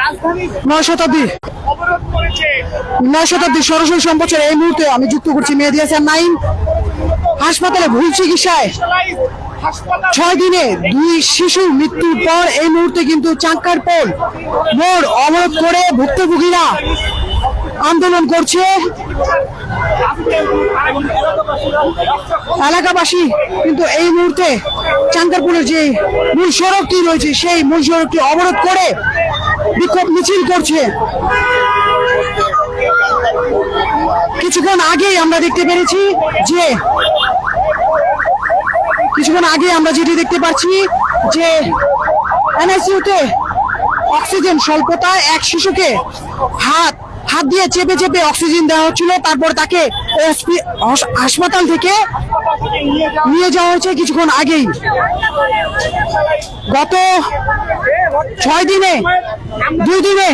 রাজধানী নয় শতাব্দী। নয় শতাব্দী সরাসরি সম্প্রচার এই মুহূর্তে আমি যুক্ত করছি মেহেদি হাসান নাইম। হাসপাতালে ভুল চিকিৎসায়। ছয় দিনে দুই শিশুর মৃত্যুর পর এই মুহূর্তে কিন্তু চাঙ্কার পোল। মোড় অবরোধ করে ভুক্তভোগীরা আন্দোলন করছে। এলাকাবাসী কিন্তু এই মুহূর্তে চাঙ্কারপুরের যে মূল সড়কটি রয়েছে সেই মূল সড়কটি অবরোধ করে বিক্ষোভ মিছিল করছে। কিছুক্ষণ আগেই আমরা দেখতে পেরেছি যে, কিছুক্ষণ আগে আমরা যেটি দেখতে পাচ্ছি যে, এনআইসিউতে অক্সিজেন স্বল্পতায় এক শিশুকে হাত হাত দিয়ে চেপে চেপে অক্সিজেন দেওয়া হচ্ছিল, তারপর তাকে হাসপাতাল থেকে নিয়ে যাওয়া হয়েছে কিছুক্ষণ আগেই। গত ছয় দিনে, দুই দিনে,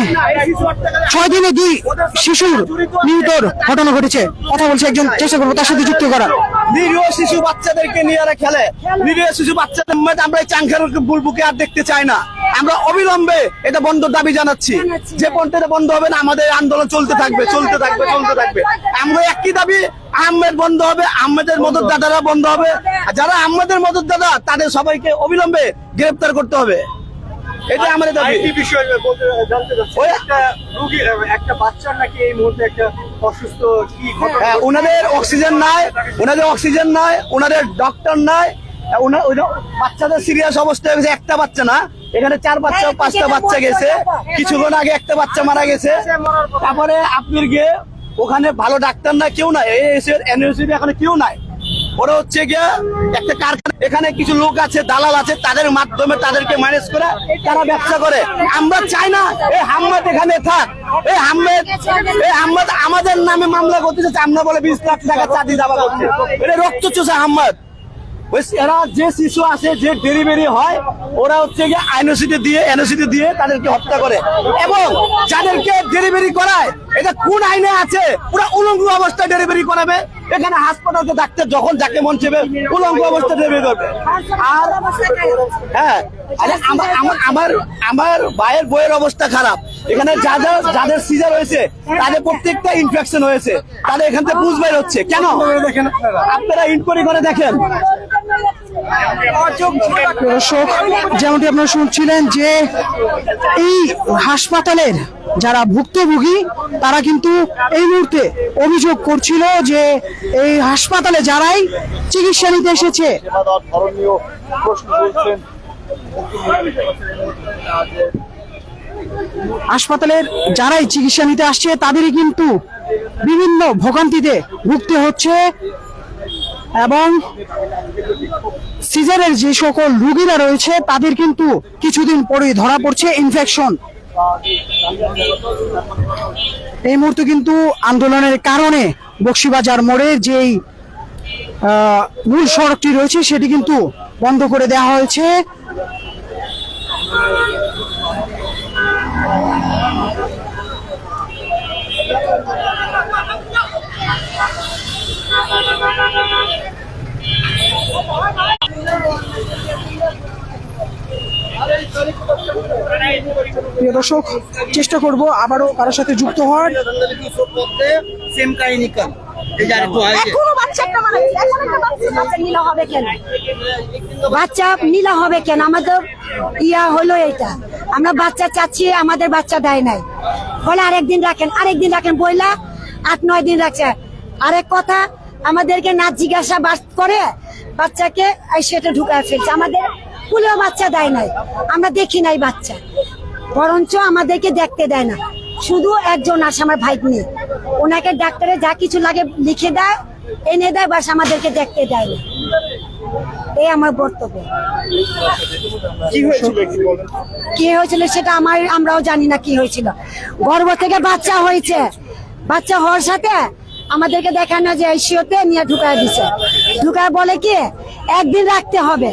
ছয় দিনে দুই শিশুর মৃত্যুর ঘটনা ঘটেছে। কথা বলছে একজন চেষ্টা করব তার সাথে যুক্ত করার। নিরীহ শিশু বাচ্চাদেরকে নিয়ে খেলে। নিরীহ শিশু বাচ্চাদের মধ্যে আমরা চাংখার বুলবুকে আর দেখতে চাই না। আমরা অবিলম্বে এটা বন্ধ দাবি জানাচ্ছি। যে পর্যন্ত এটা বন্ধ হবে না আমাদের আন্দোলন চলতে থাকবে চলতে থাকবে চলতে থাকবে। আমরা একই দাবি আহমেদ বন্ধ হবে আহমেদের মদত দাদারা বন্ধ হবে। যারা আহমেদের মদত দাদা তাদের সবাইকে অবিলম্বে গ্রেফতার করতে হবে। এটা আমাদের দাবি। বিষয় জানতে চাচ্ছি একটা বাচ্চার নাকি এই মুহূর্তে একটা অসুস্থ কি হ্যাঁ ওনাদের অক্সিজেন নাই ওনাদের অক্সিজেন নাই ওনাদের ডক্টর নাই বাচ্চাদের সিরিয়াস অবস্থা হয়ে গেছে একটা বাচ্চা না এখানে চার বাচ্চা পাঁচটা বাচ্চা গেছে। কিছুক্ষণ আগে একটা বাচ্চা মারা গেছে। তারপরে আপনার গিয়ে ওখানে ভালো ডাক্তার না কেউ নাই। এখানে কেউ নাই। ওরা হচ্ছে গিয়ে একটা কারখানা এখানে কিছু লোক আছে দালাল আছে তাদের মাধ্যমে তাদেরকে ম্যানেজ করে তারা ব্যবসা করে। আমরা চাই না এই হাম্মাদ এখানে থাক। এই হাম্মেদ এই হাম্মাদ আমাদের নামে মামলা করতেছে আমরা বলে বিশ লাখ টাকা চাকরি দাবা করছে। এটা রক্ত চোষা হাম্মাদ। এরা যে শিশু আসে, যে ডেলিভারি হয়, ওরা হচ্ছে গিয়ে আইনসিটি দিয়ে, এনওসিটি দিয়ে তাদেরকে হত্যা করে। এবং যাদেরকে ডেলিভারি করায়, এটা কোন আইনে আছে? পুরো উলঙ্গ অবস্থায় ডেলিভারি করাবে। এখানে হাসপাতালে ডাক্তার যখন যাকে মন চেবে উলঙ্গ অবস্থায় ডেলিভারি করবে। আর হ্যাঁ আমার, আমার- আমার ভাইয়ের বইয়ের অবস্থা খারাপ। এখানে যাদের যাদের সিজার হয়েছে, তাদের প্রত্যেকটা ইনফেকশন হয়েছে। তাদের এখান থেকে বুঝ বের হচ্ছে। কেন? আপনারা ইনকোয়ারি করে দেখেন। দর্শক, যেমনটি আপনারা শুনছিলেন যে এই হাসপাতালের যারা ভুক্তভোগী, তারা কিন্তু এই মুহূর্তে অভিযোগ করছিল যে এই হাসপাতালে যারাই চিকিৎসা নিতে এসেছে। হাসপাতালের যারাই চিকিৎসা নিতে আসছে, তাদেরই কিন্তু বিভিন্ন ভোগান্তিতে ভুগতে হচ্ছে এবং সিজারের যে সকল রুগীরা রয়েছে, তাদের কিন্তু কিছুদিন পরেই ধরা পড়ছে ইনফেকশন এই মুহূর্তে কিন্তু আন্দোলনের কারণে বক্সিবাজার মোড়ে যেই মূল সড়কটি রয়েছে, সেটি কিন্তু বন্ধ করে দেওয়া হয়েছে। প্রিয় দর্শক চেষ্টা করব আবারও কারোর সাথে যুক্ত হওয়ার। সেম কাহিনী এখনও বাচ্চা একটা মারা গেছে এখন একটা বাচ্চা বাচ্চা নীলা হবে কেন? বাচ্চা নীলা হবে কেন? আমাদের ইয়া হলো এটা আমরা বাচ্চা চাচ্ছি আমাদের বাচ্চা দেয় নাই। বলে আরেকদিন রাখেন আরেকদিন রাখেন। বইলা আট নয় দিন রাখছে। আরেক কথা আমাদেরকে না জিজ্ঞাসা বাস করে বাচ্চাকে এই সেটা ঢুকায় ফেলছে। আমাদের কুলেও বাচ্চা দেয় নাই। আমরা দেখি নাই বাচ্চা। বরঞ্চ আমাদেরকে দেখতে দেয় না। শুধু একজন আসে আমার ভাই নিয়ে ওনাকে ডাক্তারে যা কিছু লাগে লিখে দেয় এনে দেয় বাস আমাদেরকে দেখতে দেয় না। এই আমার বক্তব্য। কি হয়েছিল সেটা আমার আমরাও জানি না কি হয়েছিল। গর্ভ থেকে বাচ্চা হয়েছে। বাচ্চা হওয়ার সাথে আমাদেরকে দেখানো যে আইসিওতে নিয়ে ঢুকায় দিছে। ঢুকায় বলে কি একদিন রাখতে হবে।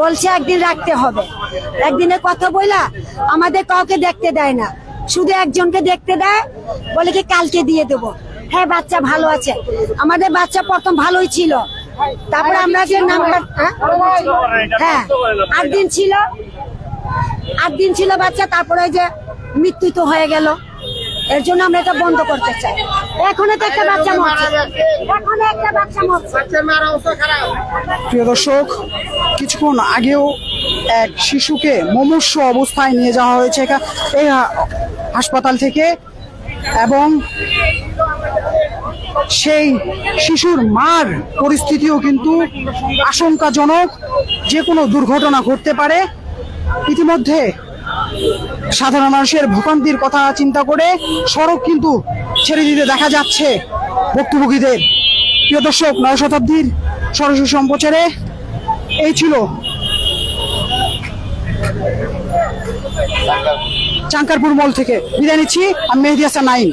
বলছে একদিন রাখতে হবে। একদিনে কথা বইলা? আমাদের কাউকে দেখতে দেয় না। শুধু একজনকে দেখতে দেয়, বলে কি কালকে দিয়ে দেব। হ্যাঁ বাচ্চা ভালো আছে। আমাদের বাচ্চা প্রথম ভালোই ছিল। তারপরে আমরা যে নাম্বার হ্যাঁ? আট দিন ছিল। আট দিন ছিল বাচ্চা, তারপরে যে মৃত্যু তো হয়ে গেল। এর জন্য আমরা এটা বন্ধ করতে চাই। এখনও তো একটা বাচ্চা মরছে। এখনও একটা বাচ্চা মরছে। প্রিয় দর্শক কিছুক্ষণ আগেও এক শিশুকে মুমূর্ষ অবস্থায় নিয়ে যাওয়া হয়েছে এই হাসপাতাল থেকে এবং সেই শিশুর মার পরিস্থিতিও কিন্তু আশঙ্কাজনক। যে কোনো দুর্ঘটনা ঘটতে পারে। ইতিমধ্যে সাধারণ মানুষের ভোগান্তির কথা চিন্তা করে সড়ক কিন্তু ছেড়ে দিতে দেখা যাচ্ছে ভক্তভোগীদের। প্রিয় দর্শক, নয় শতাব্দীর সরাসরি সম্প্রচারে এই ছিল চাঙ্কারপুর মল থেকে। বিদায় নিচ্ছি, আমি মেহেদি হাসান নাইম